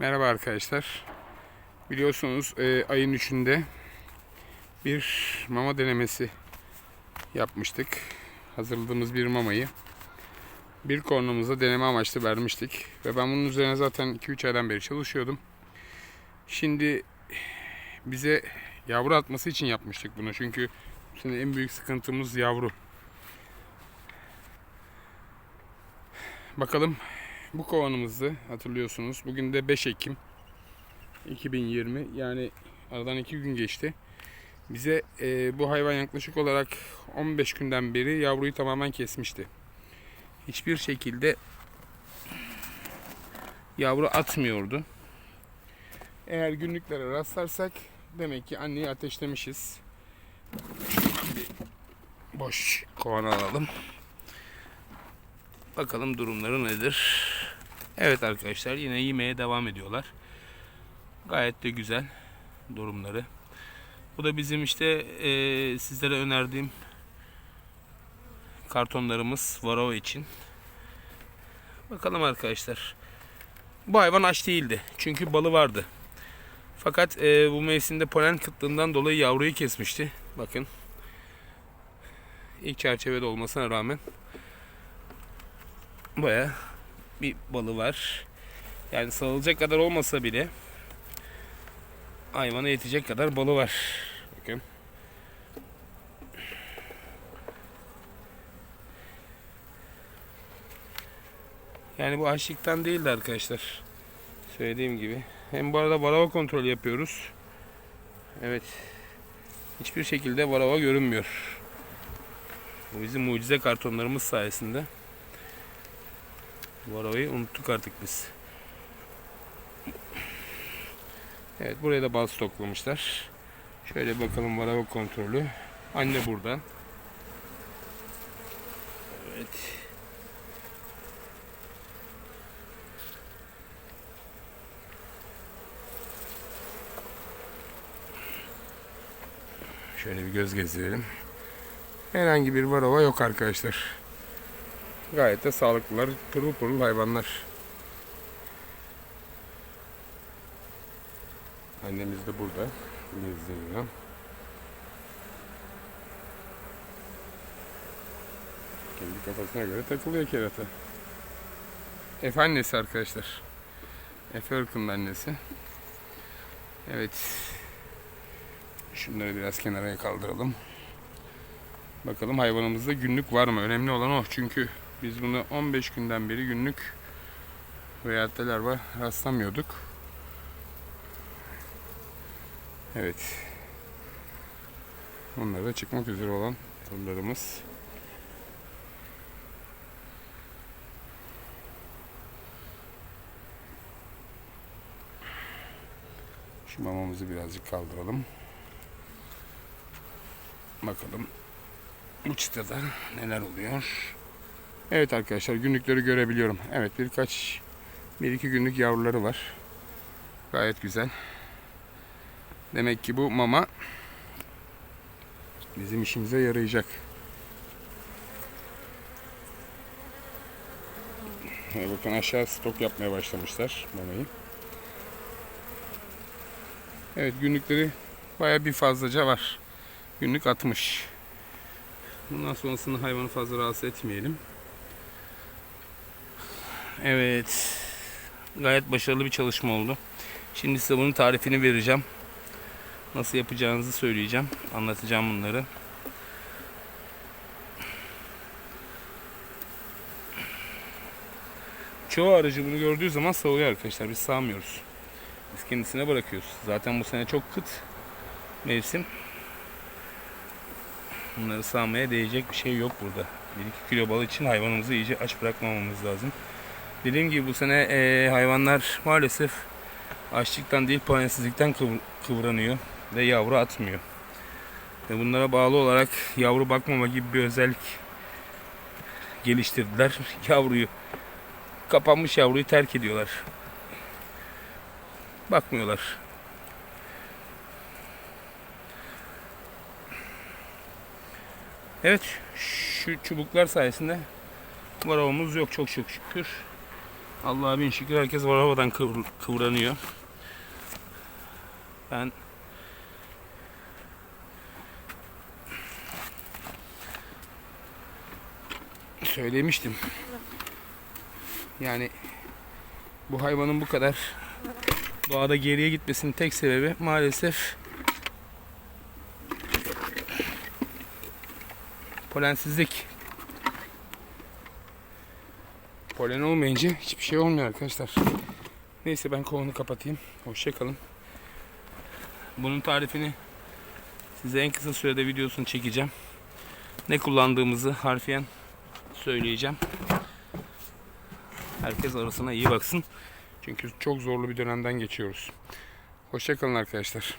Merhaba arkadaşlar. Biliyorsunuz e, ayın 3'ünde bir mama denemesi yapmıştık. Hazırladığımız bir mamayı bir kornumuza deneme amaçlı vermiştik. Ve ben bunun üzerine zaten 2-3 aydan beri çalışıyordum. Şimdi bize yavru atması için yapmıştık bunu. Çünkü şimdi en büyük sıkıntımız yavru. Bakalım bu kovanımızdı hatırlıyorsunuz. Bugün de 5 Ekim 2020 yani aradan 2 gün geçti. Bize e, bu hayvan yaklaşık olarak 15 günden beri yavruyu tamamen kesmişti. Hiçbir şekilde yavru atmıyordu. Eğer günlüklere rastlarsak demek ki anneyi ateşlemişiz. Bir boş kovan alalım. Bakalım durumları nedir? Evet arkadaşlar yine yemeye devam ediyorlar. Gayet de güzel durumları. Bu da bizim işte eee, sizlere önerdiğim kartonlarımız Varroa için. Bakalım arkadaşlar. Bu hayvan aç değildi. Çünkü balı vardı. Fakat eee, bu mevsimde polen kıtlığından dolayı yavruyu kesmişti. Bakın. İlk çerçevede olmasına rağmen baya bir balı var. Yani sağılacak kadar olmasa bile hayvana yetecek kadar balı var. Bakın. Yani bu açlıktan değildi arkadaşlar. Söylediğim gibi. Hem bu arada varava kontrol yapıyoruz. Evet. Hiçbir şekilde varava görünmüyor. Bu bizim mucize kartonlarımız sayesinde. Varavayı unuttuk artık biz. Evet buraya da bal stoklamışlar. Şöyle bakalım varava kontrolü. Anne burada. Evet. Şöyle bir göz gezdirelim. Herhangi bir varava yok arkadaşlar. Gayet de sağlıklılar, pırıl pırıl hayvanlar. Annemiz de burada. İzleniyor. Kendi kafasına göre takılıyor kerata. Efe annesi arkadaşlar. Efe ırkının annesi. Evet. Şunları biraz kenara kaldıralım. Bakalım hayvanımızda günlük var mı? Önemli olan o. Çünkü biz bunu 15 günden beri günlük veyahutteler var rastlamıyorduk. Evet. Bunlar da çıkmak üzere olan turlarımız. Şu mamamızı birazcık kaldıralım. Bakalım bu çıtada neler oluyor. Evet arkadaşlar günlükleri görebiliyorum. Evet birkaç bir iki günlük yavruları var. Gayet güzel. Demek ki bu mama bizim işimize yarayacak. Bakın aşağı stok yapmaya başlamışlar mamayı. Evet günlükleri baya bir fazlaca var. Günlük 60. Bundan sonrasında hayvanı fazla rahatsız etmeyelim. Evet. Gayet başarılı bir çalışma oldu. Şimdi size bunun tarifini vereceğim. Nasıl yapacağınızı söyleyeceğim. Anlatacağım bunları. Çoğu aracı bunu gördüğü zaman savuyor arkadaşlar. Biz sağmıyoruz. Biz kendisine bırakıyoruz. Zaten bu sene çok kıt mevsim. Bunları sağmaya değecek bir şey yok burada. 1-2 kilo bal için hayvanımızı iyice aç bırakmamamız lazım. Dediğim gibi bu sene e, hayvanlar maalesef açlıktan değil polenizlikten kıvr- kıvranıyor ve yavru atmıyor. Ve bunlara bağlı olarak yavru bakmama gibi bir özellik geliştirdiler. Yavruyu kapanmış yavruyu terk ediyorlar. Bakmıyorlar. Evet şu çubuklar sayesinde varavamız yok çok çok şükür. Allah'a bin şükür herkes var havadan kıvr- kıvranıyor. Ben söylemiştim. Yani bu hayvanın bu kadar doğada geriye gitmesinin tek sebebi maalesef polensizlik. Polen olmayınca hiçbir şey olmuyor arkadaşlar. Neyse ben kovanı kapatayım. Hoşçakalın. Bunun tarifini size en kısa sürede videosunu çekeceğim. Ne kullandığımızı harfiyen söyleyeceğim. Herkes arasına iyi baksın. Çünkü çok zorlu bir dönemden geçiyoruz. Hoşçakalın arkadaşlar.